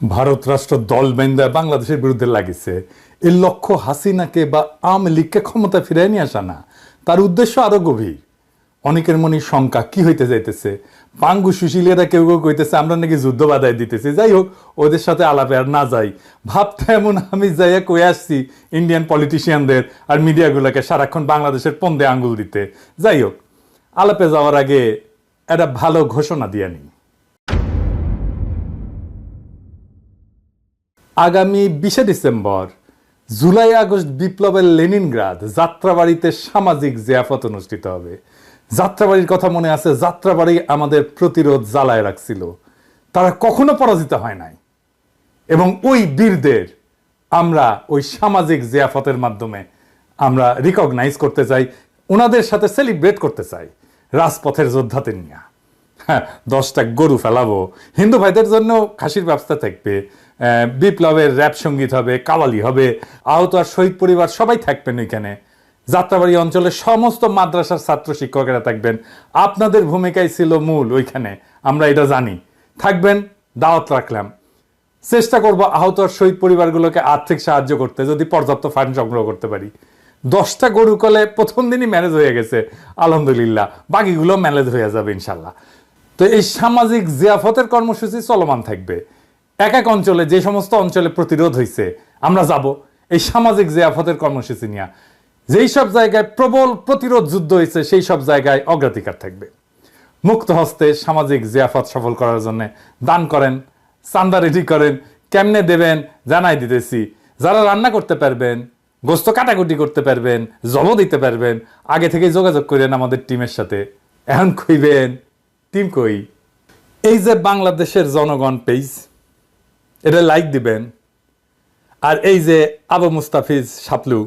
ভারত রাষ্ট্র দল বেন্দা বাংলাদেশের বিরুদ্ধে লাগিছে। এর লক্ষ্য হাসিনাকে বা আওয়ামী লীগকে ক্ষমতা ফিরিয়ে নিয়ে আসা না। তার উদ্দেশ্য আরও গভীর। অনেকের মনে শঙ্কা, কি হইতে যাইতেছে? পাঙ্গু সুশীলেরা কেউ কেউ কইতেছে, আমরা নাকি যুদ্ধ বাধাই দিতেছি। যাই হোক, ওদের সাথে আলাপে আর না যাই। ভাবটা এমন আমি যাইয়া কয়ে আসছি ইন্ডিয়ান পলিটিশিয়ানদের আর মিডিয়াগুলোকে সারাক্ষণ বাংলাদেশের পন্দে আঙ্গুল দিতে। যাই হোক, আলাপে যাওয়ার আগে একটা ভালো ঘোষণা দিয়ে নিই। আগামী বিশে ডিসেম্বর, জুলাই আগস্ট বিপ্লবের লেনিনগ্রাদ যাত্রাবাড়িতে সামাজিক জিয়াফত অনুষ্ঠিত হবে। যাত্রাবাড়ির কথা মনে আছে, যাত্রাবাড়ি আমাদের প্রতিরোধ জ্বালায় রাখছিল। তারা কখনো পরাজিত হয় নাই। এবং ওই বীরদের আমরা ওই সামাজিক জিয়াফতের মাধ্যমে আমরা রিকগনাইজ করতে চাই, ওনাদের সাথে সেলিব্রেট করতে চাই, রাজপথের যোদ্ধাদের নিয়ে। হ্যাঁ দশটা গরু ফেলাবো। হিন্দু ভাইদের জন্য খাসির ব্যবস্থা থাকবে। বিপ্লবের র্যাপ সংগীত হবে, কাওয়ালি হবে, আহত আর শহীদ পরিবার, সবাই থাকবেন ওইখানে। যাত্রাবাড়ি অঞ্চলের সমস্ত মাদ্রাসার ছাত্র শিক্ষকেরা থাকবেন। আপনাদের ভূমিকাই ছিল মূল ওইখানে, আমরা এটা জানি। থাকবেন, দাওয়াত রাখলাম। চেষ্টা করব আহত আর শহীদ পরিবারগুলোকে আর্থিক সাহায্য করতে, যদি পর্যাপ্ত ফান্ড সংগ্রহ করতে পারি। দশটা গরু কলে প্রথম দিনই ম্যানেজ হয়ে গেছে, আলহামদুলিল্লাহ। বাকিগুলো ম্যানেজ হয়ে যাবে, ইনশাল্লাহ। তো এই সামাজিক জিয়াফতের কর্মসূচি চলমান থাকবে। এক এক অঞ্চলে, যে সমস্ত অঞ্চলে প্রতিরোধ হয়েছে আমরা যাব এই সামাজিক জিয়াফতের কর্মসূচি নিয়ে। যেই সব জায়গায় প্রবল প্রতিরোধ যুদ্ধ হয়েছে সেই সব জায়গায় অগ্রাধিকার থাকবে। মুক্ত হস্তে সামাজিক জিয়াফত সফল করার জন্য দান করেন, চান্দা রেডি করেন, কেমনে দেবেন জানাই দিতেছি। যারা রান্না করতে পারবেন, গোস্ত কাটাকুটি করতে পারবেন জব দিতে পারবেন, আগে থেকে যোগাযোগ করেন আমাদের টিমের সাথে। এখন কইবেন, টিম কই? এই যে বাংলাদেশের জনগণ পেজ এটা লাইক দিবেন। আর এই যে আবু মুস্তাফিজ শাপলু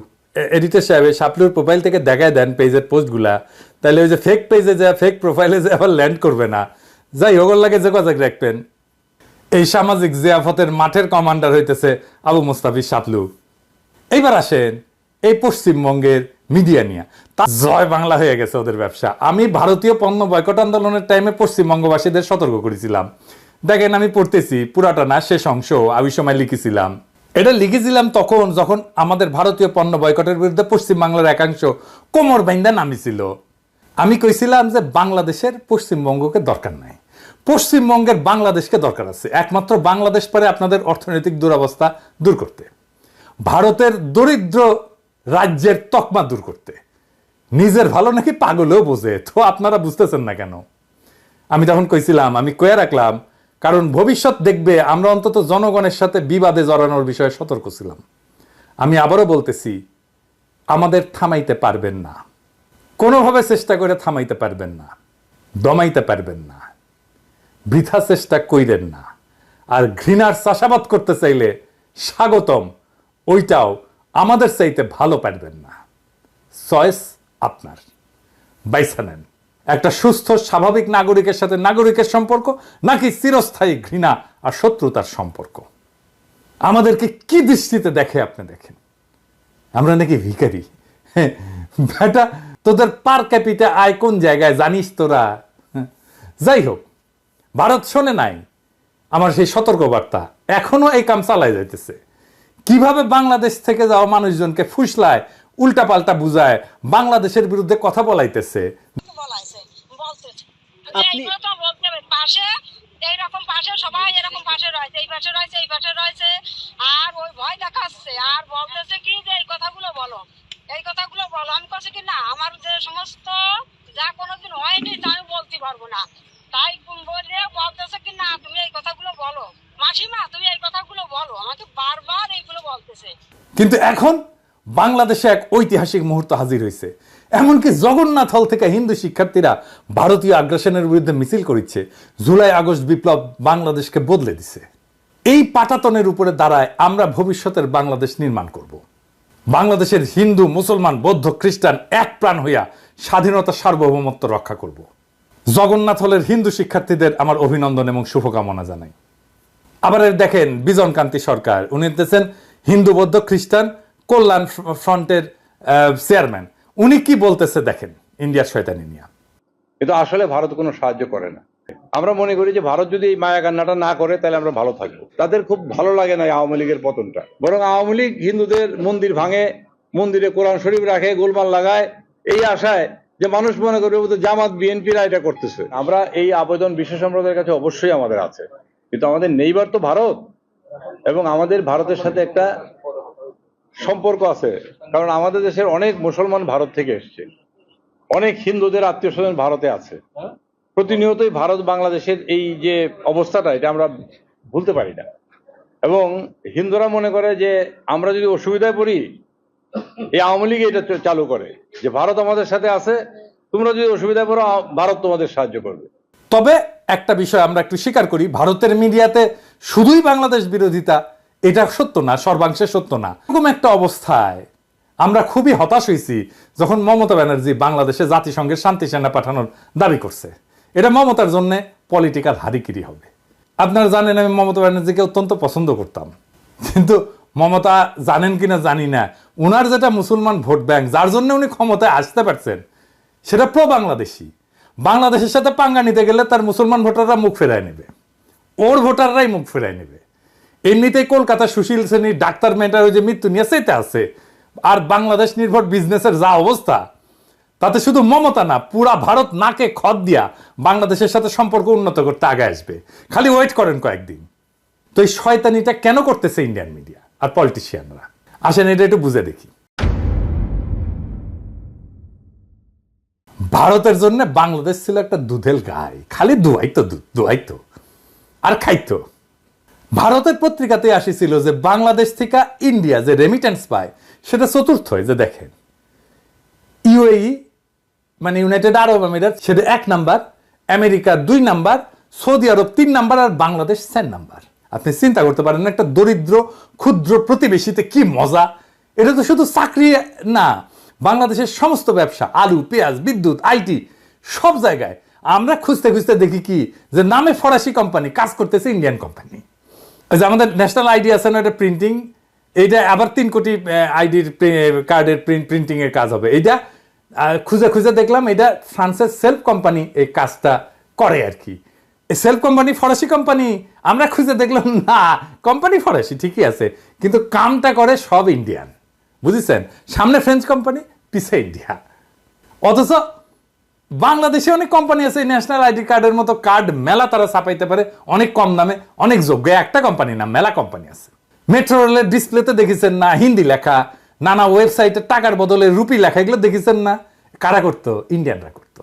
এডিটর সাহেব, এই শাপলুর প্রোফাইল থেকে দেখায় দেন পেজের পোস্টগুলা তাহলে ওই যে ফেক পেজে যা ফেক প্রোফাইলে যে, আবার ল্যান্ড করবে না। যাই হোক লাগে যোগাযোগ রাখবেন। এই সামাজিক জিয়াফতের মাঠের কমান্ডার হইতেছে আবু মুস্তাফিজ শাপলু। এইবার আসেন এই পশ্চিমবঙ্গের মিডিয়া নিয়ে। তা জয় বাংলা হয়ে গেছে ওদের ব্যবসা। আমি ভারতীয় পণ্য বয়কট আন্দোলনের টাইমে পশ্চিমবঙ্গবাসীদের সতর্ক করেছিলাম। দেখেন, আমি পড়তেছি, পুরাটা না, শেষ অংশ, আমি সময় লিখেছিলাম। এটা লিখেছিলাম তখন যখন আমাদের ভারতীয় পণ্য বয়কটের বিরুদ্ধে পশ্চিমবাংলার একাংশ কোমর বাইন্দা নামিছিল। আমি কইছিলাম যে বাংলাদেশের পশ্চিমবঙ্গকে দরকার নাই। পশ্চিমবঙ্গের বাংলাদেশকে দরকার আছে। একমাত্র বাংলাদেশ পারে আপনাদের অর্থনৈতিক দুরবস্থা দূর করতে। ভারতের দরিদ্র রাজ্যের তকমা দূর করতে। নিজের ভালো নাকি পাগলেও বোঝে, তো আপনারা বুঝতেছেন না কেন? আমি তখন কইছিলাম, আমি কয়ে রাখলাম কারণ ভবিষ্যৎ দেখবে, আমরা অন্তত জনগণের সাথে বিবাদে জড়ানোর বিষয়ে সতর্ক ছিলাম। আমি আবারও বলতেছি, আমাদের থামাইতে পারবেন না। কোনোভাবে চেষ্টা করে থামাইতে পারবেন না, দমাইতে পারবেন না। বৃথা চেষ্টা কইরেন না। আর ঘৃণার চাষাবাদ করতে চাইলে স্বাগতম, ওইটাও আমাদের চাইতে ভালো পারবেন না। চয়েস আপনার। বাইসা নেন। একটা সুস্থ স্বাভাবিক নাগরিকের সাথে নাগরিকের সম্পর্ক নাকি চিরস্থায়ী ঘৃণা আর শত্রুতার সম্পর্ক? আমাদেরকে কি দৃষ্টিতে দেখে আপনি দেখেন? আমরা নাকি ভিখারি? হ্যাঁ, বেটা তোদের পার ক্যাপিটা আয় কোন জায়গায় জানিস তোরা? হ্যাঁ, যাই হোক ভারত শোনে নাই আমার সেই সতর্কবার্তা। এখনও এই কাম চালাই যাইতেছে। কীভাবে বাংলাদেশ থেকে যাওয়া মানুষজনকে ফুসলায় উল্টাপাল্টা বুঝায় বাংলাদেশের বিরুদ্ধে কথা বলাইতেছে? বলাইছে। বলতে এইগুলো তো বলতে হবে। পাশে এইরকম পাশে সবাই এরকম পাশে রয়েছে এই পাশে রয়েছে এই পাশে রয়েছে। আর ওই ভয় দেখাচ্ছে। আর বলতেছে কি যে এই কথাগুলো বলো। এই কথাগুলো বলো। আমি কাছে কি না আমার যে সমস্ত যা কোনোদিন হয়নি তা আমি বলতে পারব না। তাই বলে বলতেছে কি না তুমি এই কথাগুলো বলো। মাসিমা তুমি এই কথাগুলো বলো। আমাকে বারবার এইগুলো বলতেছে। কিন্তু এখন বাংলাদেশে এক ঐতিহাসিক মুহূর্ত হাজির হয়েছে। এমনকি জগন্নাথ হল থেকে হিন্দু শিক্ষার্থীরা ভারতীয় আগ্রাসনের বিরুদ্ধে মিছিল করেছে জুলাই আগস্ট বিপ্লব বাংলাদেশকে বদলে দিছে। এই পাটাতনের উপরে দাঁড়ায় আমরা ভবিষ্যতের বাংলাদেশ নির্মাণ করব। বাংলাদেশের হিন্দু, মুসলমান, বৌদ্ধ, খ্রিস্টান এক প্রাণ হইয়া স্বাধীনতা সার্বভৌমত্ব রক্ষা করব। জগন্নাথ হলের হিন্দু শিক্ষার্থীদের আমার অভিনন্দন এবং শুভকামনা জানাই। আবার দেখেন বিজন কান্তি সরকার। উনি হতেছেন হিন্দু, বৌদ্ধ, খ্রিস্টান কল্যাণ ফ্র- ফ্রন্টের চেয়ারম্যান। উনি কি বলতেছে দেখেন ইন্ডিয়ার শয়তানি নিয়ে। কিন্তু আসলে ভারত কোনো সাহায্য করে না। আমরা মনে করি যে ভারত যদি এই মায়া কান্নাটা না করে, তাহলে আমরা ভালো থাকব। তাদের খুব ভালো লাগে না আওয়ামী লীগের পতনটা। বরং আওয়ামী লীগ হিন্দুদের মন্দির ভাঙে, মন্দিরে কোরআন শরীফ রাখে, গোলমাল লাগায়, এই আশায় যে মানুষ মনে করবে জামাত, বিএনপিরা এটা করতেছে। আমরা এই আবেদন বিশ্ব সম্প্রদায়ের কাছে অবশ্যই আমাদের আছে। কিন্তু আমাদের নেইবার তো ভারত। এবং আমাদের ভারতের সাথে একটা সম্পর্ক আছে। কারণ আমাদের দেশের অনেক মুসলমান ভারত থেকে এসছে। অনেক হিন্দুদের আত্মীয় স্বজন ভারতে আছে। প্রতিনিয়তই ভারত বাংলাদেশের এই যে অবস্থাটা, এটা আমরা ভুলতে পারি না। এবং হিন্দুরা মনে করে যে, আমরা যদি অসুবিধায় পড়ি, এই আওয়ামী লীগ এটা চালু করে যে, ভারত আমাদের সাথে আছে, তোমরা যদি অসুবিধায় পড়ো ভারত তোমাদের সাহায্য করবে। তবে একটা বিষয় আমরা একটু স্বীকার করি, ভারতের মিডিয়াতে শুধুই বাংলাদেশ বিরোধিতা এটা সত্য না, সর্বাংশে সত্য না। এরকম একটা অবস্থায় আমরা খুবই হতাশ হয়েছি যখন মমতা ব্যানার্জি বাংলাদেশে জাতিসংঘের শান্তি সেনা পাঠানোর দাবি করছে। এটা মমতার জন্য পলিটিক্যাল হারিকিরি হবে। আপনারা জানেন, আমি মমতা ব্যানার্জিকে অত্যন্ত পছন্দ করতাম। কিন্তু মমতা জানেন কিনা জানি না। উনার যেটা মুসলমান ভোট ব্যাংক, যার জন্য উনি ক্ষমতায় আসতে পারছেন, সেটা প্রো বাংলাদেশি বাংলাদেশের সাথে পাঙ্গা নিতে গেলে তার মুসলমান ভোটাররা মুখ ফেরায় নেবে। ওর ভোটাররাই মুখ ফেরায় নেবে। এমনিতেই কলকাতা সুশীল শ্রেণির ডাক্তার মেয়েটার ওই যে মৃত্যু নিয়ে সেটা আছে। আর বাংলাদেশ নির্ভর বিজনেসের যা অবস্থা, তাতে শুধু মমতা না, পুরা ভারত নাকে খত দিয়া বাংলাদেশের সাথে সম্পর্ক উন্নত করতে আগে আসবে। খালি ওয়েট করেন কয়েকদিন। তো এই শয়তানিটা কেন করতেছে ইন্ডিয়ান মিডিয়া আর পলিটিশিয়ানরা আসেন, এটা একটু বুঝে দেখি। ভারতের জন্য বাংলাদেশ ছিল একটা দুধেল গাই। খালি দুয়াইতো দুধ দুয়াইতো। আর খাইতো। ভারতের পত্রিকাতে আসিছিল যে বাংলাদেশ থেকে ইন্ডিয়া যে রেমিটেন্স পায়, সেটা চতুর্থ যে দেখেন। ইউএই মানে ইউনাইটেড আরব আমিরাত সেটা এক নাম্বার, আমেরিকা দুই নাম্বার, সৌদি আরব তিন নাম্বার আর বাংলাদেশ চার নাম্বার। আপনি চিন্তা করতে পারেন একটা দরিদ্র, ক্ষুদ্র প্রতিবেশীতে কি মজা? এটা তো শুধু চাকরি না, বাংলাদেশের সমস্ত ব্যবসা, আলু, পেঁয়াজ, বিদ্যুৎ আইটি সব জায়গায়। আমরা খুঁজতে খুঁজতে দেখি কি, যে নামে ফরাসি কোম্পানি কাজ করতেছে ইন্ডিয়ান কোম্পানি। ওই যে আমাদের ন্যাশনাল আইডি আছে না, এটা প্রিন্টিং এইটা আবার তিন কোটি আইডির কার্ডের প্রিন্টিং এর কাজ হবে। এইটা খুঁজে খুঁজে দেখলাম এটা ফ্রান্সের সেলফ কোম্পানি এই কাজটা করে আর কি। সেলফ কোম্পানি ফরাসি কোম্পানি আমরা খুঁজে দেখলাম, না কোম্পানি ফরাসি, ঠিকই আছে। কিন্তু কামটা করে সব ইন্ডিয়ান বুঝেছেন? সামনে ফ্রেঞ্চ কোম্পানি পিছে ইন্ডিয়া অথচ বাংলাদেশে অনেক কোম্পানি আছে ন্যাশনাল আইডি কার্ডের মতো কার্ড মেলা তারা ছাপাইতে পারে। অনেক কম দামে, অনেক যোগ্য। একটা কোম্পানি না, মেলা কোম্পানি আছে। মেট্রো রেলের ডিসপ্লেতে দেখেছেন না, হিন্দি লেখা। নানা ওয়েবসাইটে টাকার বদলে রুপি লেখা, এগুলো দেখেছেন না? কারা করতো? ইন্ডিয়ানরা করতো।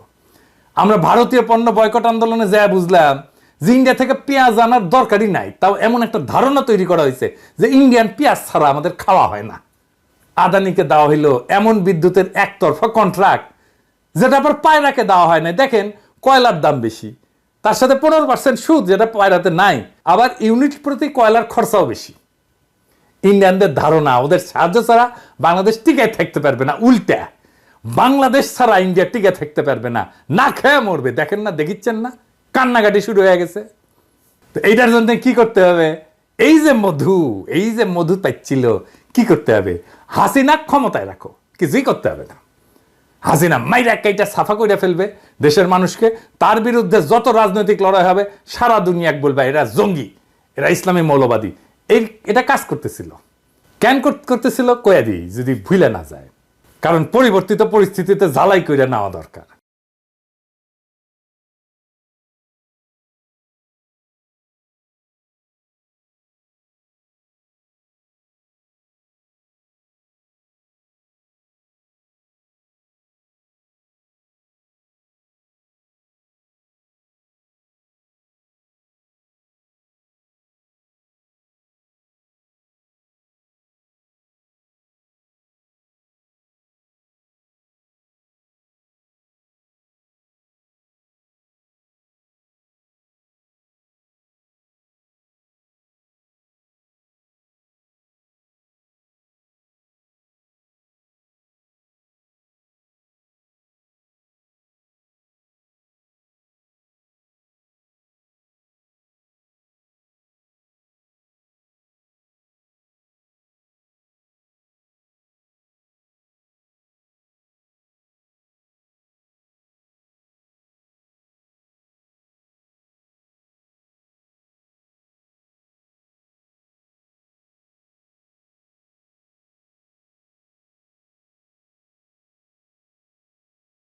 আমরা ভারতীয় পণ্য বয়কট আন্দোলনে যা বুঝলাম, যে ইন্ডিয়া থেকে পেঁয়াজ আনার দরকারই নাই। তাও এমন একটা ধারণা তৈরি করা হয়েছে, যে ইন্ডিয়ান পেঁয়াজ ছাড়া আমাদের খাওয়া হয় না। আদানিকে দেওয়া হইল এমন বিদ্যুতের একতরফা কন্ট্রাক্ট যেটা আবার পায়রাকে দেওয়া হয় না দেখেন, কয়লার দাম বেশি। তার সাথে পনেরো পার্সেন্ট সুদ যেটা পায়রাতে নাই। আবার ইউনিট প্রতি কয়লার খরচাও বেশি। ইন্ডিয়ানদের ধারণা, ওদের সাহায্য ছাড়া বাংলাদেশ টিকায় থাকতে পারবে না, উল্টা। বাংলাদেশ ছাড়া ইন্ডিয়া টিকে থাকতে পারবে না। না খেয়ে মরবে। দেখেন না, দেখিচ্ছেন না? কান্নাকাটি শুরু হয়ে গেছে। তো এইটার জন্য কি করতে হবে? এই যে মধু, এই যে মধু পাচ্ছিল, কি করতে হবে? হাসিনা ক্ষমতায় রাখো, কিছুই করতে হবে না। হাসিনা মাইরা কাইটা সাফা করে ফেলবে দেশের মানুষকে। তার বিরুদ্ধে যত রাজনৈতিক লড়াই হবে, সারা দুনিয়াক বলবে, এরা জঙ্গি, এরা ইসলামী মৌলবাদী। এই, এটা কাজ করতেছিল। কেন কর- করতেছিল? কয়া দিই, যদি ভুলে না যায়। কারণ পরিবর্তিত পরিস্থিতিতে জ্বালাই কইরা নেওয়া দরকার।